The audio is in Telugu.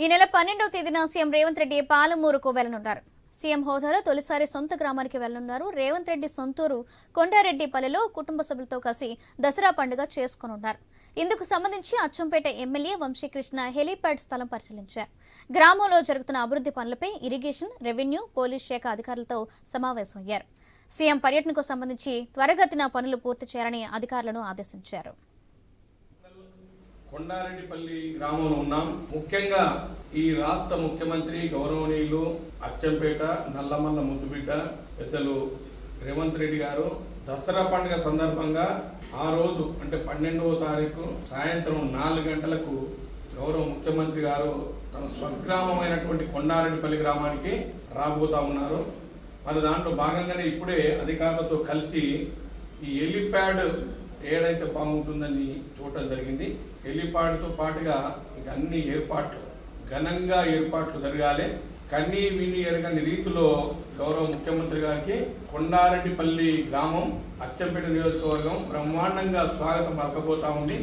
ఈ నెల పన్నెండవ తేదీన సీఎం రేవంత్ రెడ్డి పాలమూరుకు వెళ్ళనున్నారు సీఎం హోదాలో తొలిసారి సొంత గ్రామానికి వెళ్ళనున్నారు రేవంత్ రెడ్డి సొంతూరు కొండారెడ్డిపల్లిలో కుటుంబ సభ్యులతో కలిసి దసరా పండుగ చేసుకోనున్నారు. ఇందుకు సంబంధించి అచ్చంపేట ఎమ్మెల్యే వంశీకృష్ణ హెలీప్యాడ్ స్థలం పరిశీలించారు. గ్రామంలో జరుగుతున్న అభివృద్ధి పనులపై ఇరిగేషన్ రెవెన్యూ పోలీస్ శాఖ అధికారులతో సమావేశమయ్యారు. సీఎం పర్యటనకు సంబంధించి త్వరగతిన పనులు పూర్తి చేయాలని అధికారులను ఆదేశించారు. కొండారెడ్డిపల్లి గ్రామంలో ఉన్నాం. ముఖ్యంగా ఈ రాష్ట్ర ముఖ్యమంత్రి గౌరవనీయులు అచ్చంపేట నల్లమల్ల ముద్దుబిడ్డ పెద్దలు రేవంత్ రెడ్డి గారు దసరా పండుగ సందర్భంగా ఆ రోజు అంటే పన్నెండవ తారీఖు సాయంత్రం నాలుగు గంటలకు గౌరవ ముఖ్యమంత్రి గారు తన స్వగ్రామమైనటువంటి కొండారెడ్డిపల్లి గ్రామానికి రాబోతా ఉన్నారు. మరి దాంట్లో భాగంగానే ఇప్పుడే అధికారులతో కలిసి ఈ ఎలిప్యాడ్ ఏడైతే బాగుంటుందని చూడటం జరిగింది. ఎలిప్యాడ్తో పాటుగా ఇక అన్ని ఏర్పాట్లు ఘనంగా ఏర్పాట్లు జరగాలి. కన్నీ విని ఎరగని రీతిలో గౌరవ ముఖ్యమంత్రి గారికి కొండారెడ్డిపల్లి గ్రామం అచ్చంపేట నియోజకవర్గం బ్రహ్మాండంగా స్వాగతం పలకపోతా ఉంది.